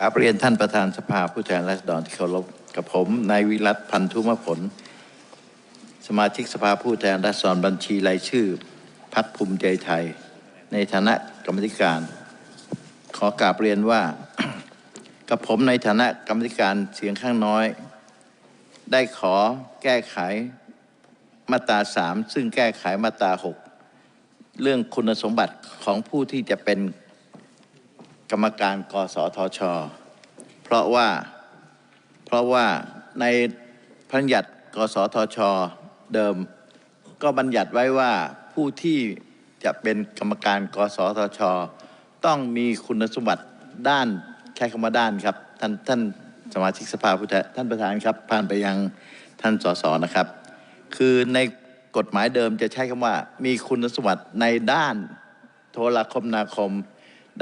กราบเรียนท่านประธานสภาผู้แทนราษฎรที่เคารพกับผมนายวิรัตพันธุมผล สมาชิกสภาผู้แทนราษฎรบัญชีรายชื่อพักภูมิใจไทย ในฐานะกรรมธิการ ขอกราบเรียนว่า กับผมในฐานะกรรมธิการเสียงข้างน้อย ได้ขอแก้ไขมาตราสามซึ่งแก้ไขมาตราหกเรื่องคุณสมบัติของผู้ที่จะเป็น กรรมการกสทช เพราะว่าเพราะว่าในพระบัญญัติกสทช เดิม ก็บัญญัติไว้ว่าผู้ที่จะเป็นกรรมการกสทช ต้องมีคุณสมบัติด้านใช้คำว่าด้านครับ ท่านท่านสมาชิกสภาผู้แทนท่านประธานครับผ่านไปยังท่านสสนะครับ คือในกฎหมายเดิมจะใช้คำว่า มีคุณสมบัติในด้านโทรคมนาคม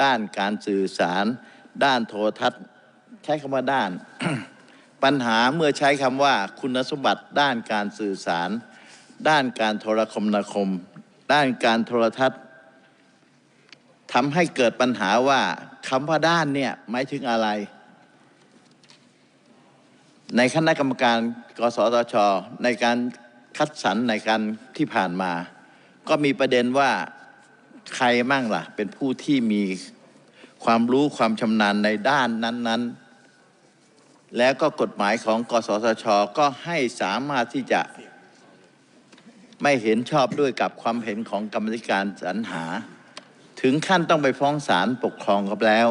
ด้านการสื่อสาร ด้านโทรทัศน์ ใช้คำว่าด้าน ปัญหาเมื่อใช้คำว่าคุณสมบัติด้านการสื่อสาร ด้านการโทรคมนาคม ด้านการโทรทัศน์ทำให้เกิดปัญหาว่าคำว่าด้านเนี่ยหมายถึงอะไร ในคณะกรรมการกสทช ในการคัดสรรในการที่ผ่านมา ก็มีประเด็นว่า ใครมั่งล่ะ เป็นผู้ที่มีความรู้ความชำนาญในด้านนั้น ๆ แล้วก็กฎหมายของกสทช ก็ให้สามารถที่จะไม่เห็นชอบด้วยกับความเห็นของกรรมธิการสรรหา ถึงขั้นต้องไปฟ้องศาลปกครองกับแล้ว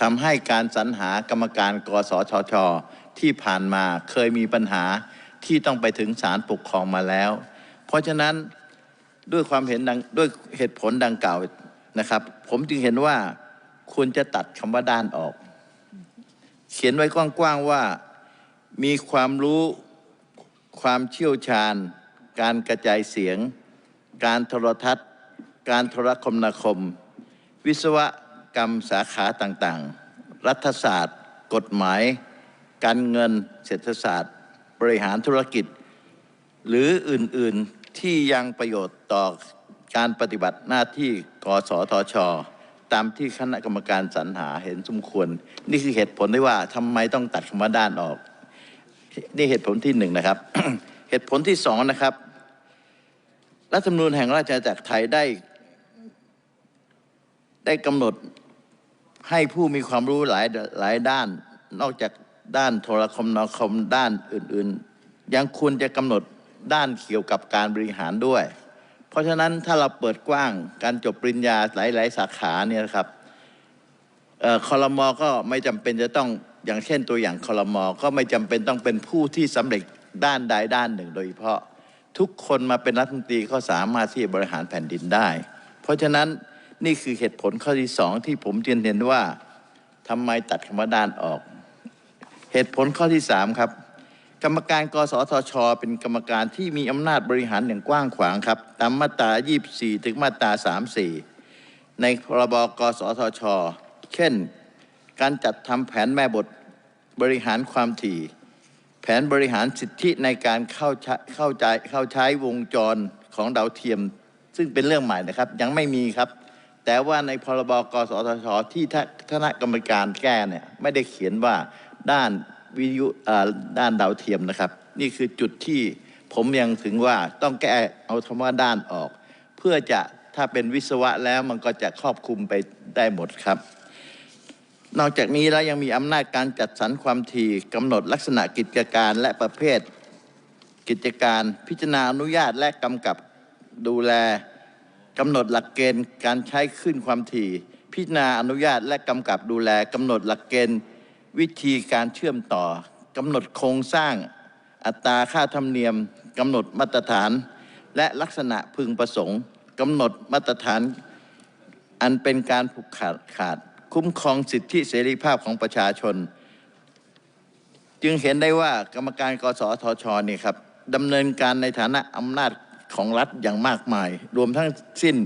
ทำให้การสรรหากรรมการกสชช ที่ผ่านมาเคยมีปัญหาที่ต้องไปถึงศาลปกครองมาแล้ว เพราะฉะนั้น ด้วยความเห็นดังด้วยเหตุผลดังกล่าวนะครับ ผมจึงเห็นว่าควรจะตัดคำว่าด้านออก เขียนไว้กว้างๆว่ามีความรู้ความเชี่ยวชาญ การกระจายเสียง การโทรทัศน์ การโทรคมนาคม วิศวกรรมสาขาต่างๆ รัฐศาสตร์ กฎหมาย การเงิน เศรษฐศาสตร์ บริหารธุรกิจ หรืออื่นๆ ที่ยังประโยชน์ต่อการปฏิบัติหน้าที่กสทช ตามที่คณะกรรมการสรรหาเห็นสมควร นี่คือเหตุผลที่ว่าทำไมต้องตัดคำว่าด้านออก นี่เหตุผลที่หนึ่งนะครับ เหตุผลที่สองนะครับ รัฐธรรมนูญแห่งราชอาณาจักรไทยได้ ได้กำหนดให้ผู้มีความรู้หลายหลายด้าน นอกจากด้านโทรคมนาคมด้านอื่น ๆ ยังควรจะกำหนด ด้านเกี่ยวกับการบริหารด้วย เพราะฉะนั้นถ้าเราเปิดกว้างการจบปริญญาหลาย ๆ สาขาเนี่ยครับเอ่อคอรมอก็ไม่จำเป็นจะต้องอย่างเช่นตัวอย่างคอรมอก็ไม่จำเป็นต้องเป็นผู้ที่สำเร็จด้านใดด้านหนึ่ง โดยเฉพาะทุกคนมาเป็นรัฐมนตรีก็สามารถที่จะบริหารแผ่นดินได้ เพราะฉะนั้นนี่คือเหตุผลข้อที่สองที่ผมจึงเห็นว่าทำไมตัดคำว่าด้านออก เหตุผลข้อที่สามครับ กรรมการกสทช เป็นกรรมการที่มีอำนาจบริหารอย่างกว้างขวางครับ ตามมาตรา 24 ถึงมาตรา 34 ในพรบกสทช เช่น การจัดทำแผนแม่บทบริหารความถี่ แผนบริหารสิทธิในการเข้าใช้เข้าใจเข้าใช้วงจรของดาวเทียม ซึ่งเป็นเรื่องใหม่นะครับ ยังไม่มีครับ แต่ว่าในพรบกสทช ที่คณะกรรมการแก้เนี่ยไม่ได้เขียนว่าด้าน วิทยุด้านดาวเทียมนะครับ นี่คือจุดที่ผมยังถึงว่าต้องแก้เอาคำว่าด้านออก เพื่อจะถ้าเป็นวิศวะแล้วมันก็จะครอบคลุมไปได้หมดครับ นอกจากนี้แล้วยังมีอำนาจการจัดสรรความถี่กำหนดลักษณะกิจการและประเภท กิจการพิจารณาอนุญาตและกำกับดูแลกำหนดหลักเกณฑ์การใช้ขึ้นความถี่ พิจารณาอนุญาตและกำกับดูแลกำหนดหลักเกณฑ์ วิธีการเชื่อมต่อกำหนดโครงสร้างอัตราค่าธรรมเนียมกำหนดมาตรฐาน และลักษณะพึงประสงค์กำหนดมาตรฐาน อันเป็นการผูกขาดขาด คุ้มครองสิทธิเสรีภาพของประชาชน จึงเห็นได้ว่ากรรมการกสทชนี่ครับดำเนินการในฐานะอำนาจของรัฐอย่างมากมาย รวมทั้งสิ้น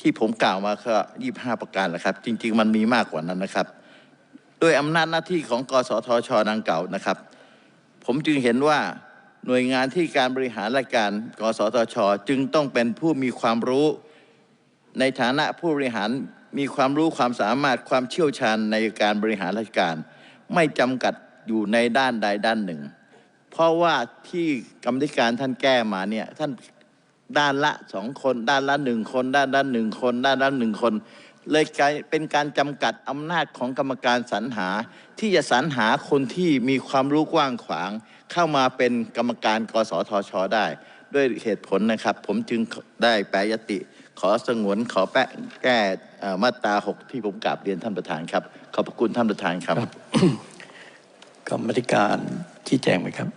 ที่ผมกล่าวมาก็25 ประการแหละครับ จริง ๆ มันมีมากกว่านั้นนะครับ ด้วยอำนาจหน้าที่ของกสทชดังกล่าวนะครับ ผมจึงเห็นว่าหน่วยงานที่การบริหารราชการกสทช จึงต้องเป็นผู้มีความรู้ ในฐานะผู้บริหารมีความรู้ความสามารถความเชี่ยวชาญในการบริหารราชการ ไม่จำกัดอยู่ในด้านใดด้านหนึ่ง เพราะว่าที่กรรมธิการท่านแก้มาเนี่ยท่านด้านละสองคน ด้านละหนึ่งคน ด้านละหนึ่งคน ด้านละหนึ่งคน เลยกลายเป็นการจำกัดอำนาจของกรรมการสรรหา ที่จะสรรหาคนที่มีความรู้กว้างขวาง เข้ามาเป็นกรรมการกสทช ได้ ด้วยเหตุผลนะครับ ผมจึงได้แปรยติ ขอสงวนขอแปะแก้มาตราหกที่ผมกราบเรียนท่านประธานครับ ขอบพระคุณท่านประธานครับกรรมธิการชี้แจงไหมครับ